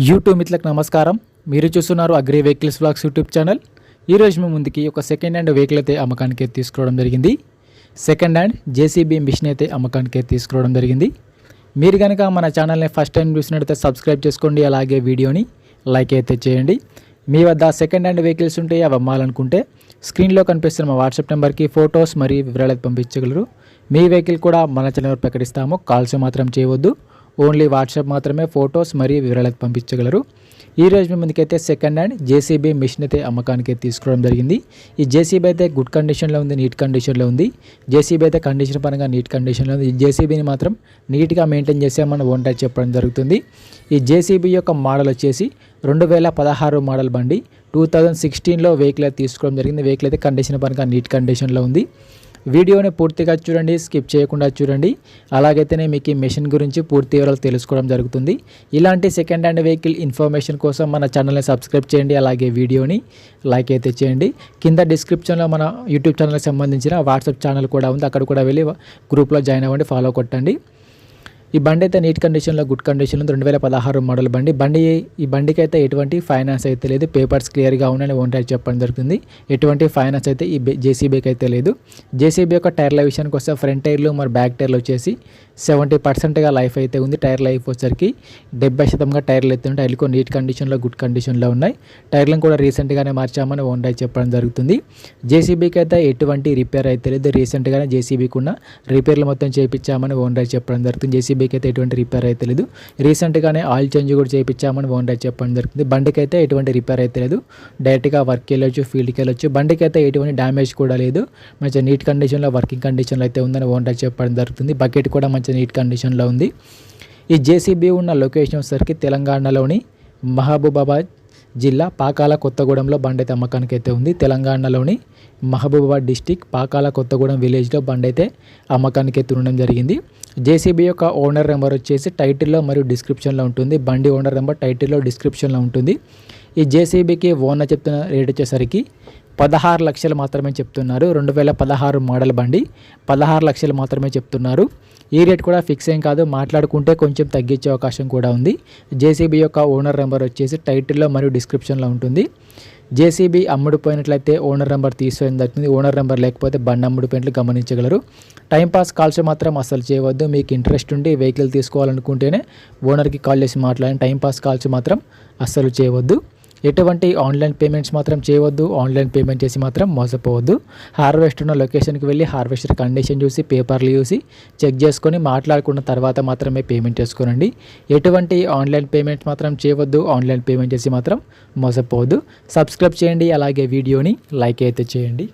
YouTube మిత్రులకు నమస్కారం. మీరు చూస్తున్నారు agri vehicles blogs YouTube channel. ఈరోజు మీ ముందుకి ఒక సెకండ్ హ్యాండ్ వెహికల్ అయితే అమ్మకానికి తీసుకురావడం జరిగింది. సెకండ్ హ్యాండ్ జేసీబీ మిషన్ అయితే అమ్మకానికి తీసుకురావడం జరిగింది. మీరు కనుక మన ఛానల్ని ఫస్ట్ టైం చూసినట్టయితే సబ్స్క్రైబ్ చేసుకోండి. అలాగే వీడియోని లైక్ అయితే చేయండి. మీ వద్ద సెకండ్ హ్యాండ్ వెహికల్స్ ఉంటే అవి అమ్మాలనుకుంటే స్క్రీన్లో కనిపిస్తున్న మా వాట్సాప్ నెంబర్కి ఫొటోస్ మరియు వివరాలు పంపించగలరు. మీ వెహికల్ కూడా మన ఛానల్ ప్రకటిస్తాము. కాల్స్ మాత్రం చేయవద్దు. ఓన్లీ వాట్సాప్ మాత్రమే ఫొటోస్ మరియు వివరాలకు పంపించగలరు. ఈ రోజు మీ ముందుకైతే సెకండ్ హ్యాండ్ జేసీబీ మిషన్ అయితే అమ్మకానికి తీసుకోవడం జరిగింది. ఈ జేసీబీ అయితే గుడ్ కండిషన్లో ఉంది నీట్ కండిషన్లో ఉంది. జేసీబీ అయితే కండిషన్ పరంగా నీట్ కండిషన్లో ఉంది. ఈ జేసీబీని మాత్రం నీట్గా మెయింటైన్ చేసామని మనం టైప్ చెప్పడం జరుగుతుంది. ఈ జేసీబీ యొక్క మోడల్ వచ్చేసి రెండు వేల పదహారు మోడల్ బండి టూ థౌజండ్ సిక్స్టీన్లో వెహికల్ అయితే తీసుకోవడం జరిగింది. వెహికల్ అయితే కండిషన్ పరంగా నీట్ కండిషన్లో ఉంది. వీడియోని పూర్తిగా చూడండి స్కిప్ చేయకుండా చూడండి. అలాగైతేనే మీకు ఈ మెషిన్ గురించి పూర్తి వివరాలు తెలుసుకోవడం జరుగుతుంది. ఇలాంటి సెకండ్ హ్యాండ్ వెహికల్ ఇన్ఫర్మేషన్ కోసం మన ఛానల్ని సబ్స్క్రైబ్ చేయండి అలాగే వీడియోని లైక్ అయితే చేయండి. కింద డిస్క్రిప్షన్లో మన యూట్యూబ్ ఛానల్కి సంబంధించిన వాట్సాప్ ఛానల్ కూడా ఉంది. అక్కడ కూడా వెళ్ళి గ్రూప్లో జాయిన్ అవ్వండి ఫాలో కొట్టండి. ఈ బండి అయితే నీట్ కండిషన్లో గుడ్ కండిషన్లో రెండు వేల పదహారు మోడల్ బండి. బండి ఈ బండికి అయితే ఎటువంటి ఫైనాన్స్ అయితే లేదు. పేపర్స్ క్లియర్గా ఉన్నాయని ఓనర్ చెప్పడం జరుగుతుంది. ఎటువంటి ఫైనాన్స్ అయితే ఈ జేసీబీకి అయితే లేదు. జేసీబీ యొక్క టైర్ల విషయానికి వస్తే ఫ్రంట్ టైర్లు మరి బ్యాక్ టైర్లు వచ్చేసి సెవెంటీ పర్సెంట్గా లైఫ్ అయితే ఉంది. టైర్ లైఫ్ వచ్చరికి డెబ్బై శాతంగా టైర్లు అయితే ఉంటాయి టైర్లు నీట్ కండిషన్లో గుడ్ కండిషన్లో ఉన్నాయి. టైర్లను కూడా రీసెంట్గానే మార్చామని ఓనర్ చెప్పడం జరుగుతుంది. జేసీబీకి అయితే ఎటువంటి రిపేర్ అయితే లేదు. రీసెంట్గానే జేసీబీకి ఉన్న రిపేర్లు మొత్తం చేయించామని ఓనర్ చెప్పడం జరుగుతుంది. బండికి అయితే ఎటువంటి రిపేర్ అయితే లేదు. రీసెంట్గానే ఆయిల్ చేంజ్ కూడా చేయించామని ఓనర్ చెప్పడం జరిగింది. బండికి అయితే ఎటువంటి రిపేర్ అయితే లేదు. డైరెక్ట్గా వర్క్ వెళ్ళొచ్చు ఫీల్డ్కి వెళ్ళొచ్చు. బండికి అయితే ఎటువంటి డ్యామేజ్ కూడా లేదు. మంచిగా నీట్ కండిషన్లో వర్కింగ్ కండిషన్లో అయితే ఉందని ఓనర్ చెప్పడం జరుగుతుంది. బకెట్ కూడా మంచి నీట్ కండిషన్లో ఉంది. ఈ జేసీబీ ఉన్న లొకేషన్ వచ్చేసరికి తెలంగాణలోని మహబూబాబాద్ జిల్లా పాకాల కొత్తగూడెంలో బండైతే అమ్మకానికి అయితే ఉంది. తెలంగాణలోని మహబూబాబాద్ డిస్టిక్ పాకాల కొత్తగూడెం విలేజ్లో బండైతే అమ్మకానికి అయితే ఉండడం జరిగింది. జేసీబీ యొక్క ఓనర్ నెంబర్ వచ్చేసి టైటిల్లో మరియు డిస్క్రిప్షన్లో ఉంటుంది. బండి ఓనర్ నెంబర్ టైటిల్లో డిస్క్రిప్షన్లో ఉంటుంది. ఈ జేసీబీకి ఓనర్ చెప్తున్న రేట్ వచ్చేసరికి పదహారు లక్షలు మాత్రమే చెప్తున్నారు. రెండు వేల పదహారు మోడల్ బండి పదహారు లక్షలు మాత్రమే చెప్తున్నారు. ఈ రేట్ కూడా ఫిక్స్ ఏం కాదు. మాట్లాడుకుంటే కొంచెం తగ్గించే అవకాశం కూడా ఉంది. జేసీబీ యొక్క ఓనర్ నెంబర్ వచ్చేసి టైటిల్లో మరియు డిస్క్రిప్షన్లో ఉంటుంది. జేసీబీ అమ్ముడుపోయినట్లయితే ఓనర్ నెంబర్ తీసుకోవడం దక్కుతుంది ఓనర్ నెంబర్ లేకపోతే బండి అమ్ముడుపోయినట్లు గమనించగలరు. టైంపాస్ కాల్స్ మాత్రం అసలు చేయవద్దు. మీకు ఇంట్రెస్ట్ ఉండి వెహికల్ తీసుకోవాలనుకుంటేనే ఓనర్కి కాల్ చేసి మాట్లాడండి. టైంపాస్ కాల్స్ మాత్రం అస్సలు చేయవద్దు. ఎటువంటి ఆన్లైన్ పేమెంట్స్ మాత్రం చేయవద్దు. ఆన్లైన్ పేమెంట్ చేసి మాత్రం మోసపోవద్దు. హార్వెస్టర్ ఉన్న లొకేషన్కి వెళ్ళి హార్వెస్టర్ కండిషన్ చూసి పేపర్లు చూసి చెక్ చేసుకొని మాట్లాడుకున్న తర్వాత మాత్రమే పేమెంట్ చేసుకోనండి. ఎటువంటి ఆన్లైన్ పేమెంట్స్ మాత్రం చేయవద్దు. ఆన్లైన్ పేమెంట్ చేసి మాత్రం మోసపోవద్దు. సబ్స్క్రైబ్ చేయండి. అలాగే వీడియోని లైక్ అయితే చేయండి.